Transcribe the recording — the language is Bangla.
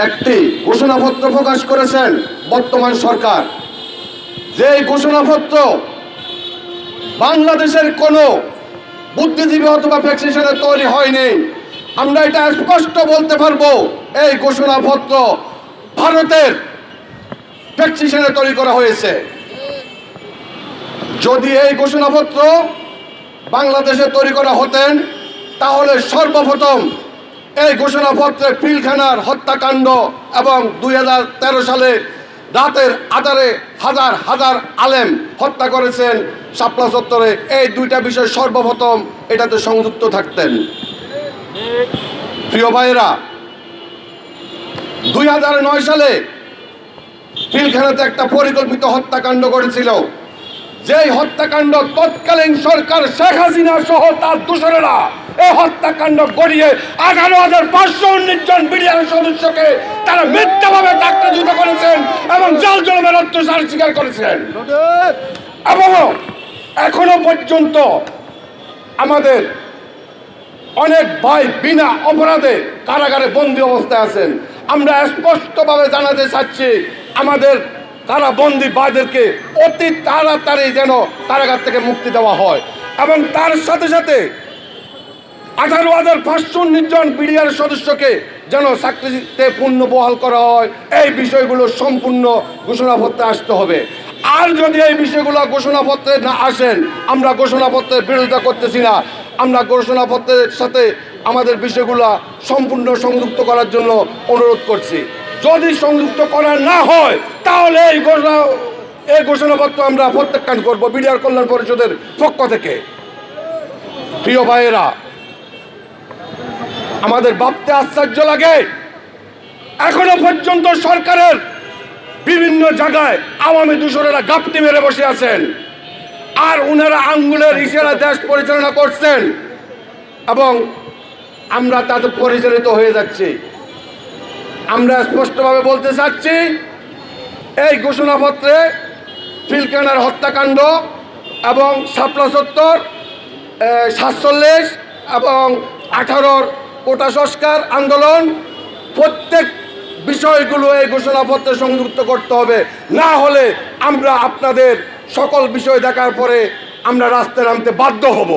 একটি ঘোষণাপত্র প্রকাশ করেছেন বর্তমান সরকার। যে ঘোষণাপত্র বাংলাদেশের কোনো বুদ্ধিজীবী অথবা প্র্যাকটিশনার তৈরি হয়নি, আমরা এটা স্পষ্ট বলতে পারব, এই ঘোষণাপত্র ভারতের প্র্যাকটিশনে তৈরি করা হয়েছে। যদি এই ঘোষণাপত্র বাংলাদেশে তৈরি করা হতেন, তাহলে সর্বপ্রথম এই ঘোষণাপত্রে পিলখানার হত্যাকাণ্ড এবং দুই হাজার তেরো সালে রাতের আধারে হাজার হাজার আলেম হত্যা করেছেন শাপলা চত্বরে। এই দুইটা বিষয় সর্বপ্রথম এটাতে সংযুক্ত থাকতেন। প্রিয় ভাইয়েরা, দুই হাজার নয় সালে পিলখানাতে একটা পরিকল্পিত হত্যাকাণ্ড করেছিল যেই হত্যাকাণ্ড তৎকালীন সরকার শেখ হাসিনা সহ তার দূষণেরা এই হত্যাকাণ্ড গড়িয়ে আঠারো হাজার পাঁচশো উনিশ জন বিডিআর সদস্যকে তারা মিথ্যাভাবে চাকরিচ্যুত করেছেন এবং জল জলমের অত্যাচার স্বীকার করেছেন। এবং এখনও পর্যন্ত আমাদের অনেক ভাই বিনা অপরাধে কারাগারে বন্দি অবস্থায় আছেন। আমরা স্পষ্টভাবে জানাতে চাচ্ছি, আমাদের তারা বন্দি ভাইদেরকে অতি তাড়াতাড়ি যেন কারাগার থেকে মুক্তি দেওয়া হয়। এবং তার সাথে সাথে আঠারো হাজার পাঁচশো উনিশ জন বিডিআর সদস্যকে যেন চাকরিতে পূর্ণ বহাল করা হয়, এই বিষয়গুলো সম্পূর্ণ ঘোষণাপত্রে আসতে হবে। আর যদি এই বিষয়গুলো ঘোষণাপত্রে না আসেন, আমরা ঘোষণাপত্রের বিরোধিতা করতেছি না। আমরা ঘোষণাপত্রের সাথে আমাদের বিষয়গুলো সম্পূর্ণ সংযুক্ত করার জন্য অনুরোধ করছি। যদি সংযুক্ত করা না হয়, তাহলে এই ঘোষণা, এই ঘোষণাপত্র আমরা প্রত্যাখ্যান করব বিডিআর কল্যাণ পরিষদের পক্ষ থেকে। প্রিয় ভাইয়েরা আমাদের ভাবতে আশ্চর্য লাগে। এখনও পর্যন্ত সরকারের বিভিন্ন জায়গায় আওয়ামী দূষণেরা গাপটি মেরে বসে আছেন। আর উনারা আঙ্গুলের ইশারা দেশ পরিচালনা করছেন। এবং আমরা তাতে পরিচালিত হয়ে যাচ্ছি। আমরা স্পষ্টভাবে বলতে চাচ্ছি, এই ঘোষণাপত্রে ফিলকানার হত্যাকাণ্ড এবং শাপলা সত্তর সাতচল্লিশ এবং আঠারোর কোটা সংস্কার আন্দোলন, প্রত্যেক বিষয়গুলো এই ঘোষণাপত্রে সংযুক্ত করতে হবে। না হলে আমরা আপনাদের সকল বিষয় দেখার পরে আমরা রাস্তায় নামতে বাধ্য হব।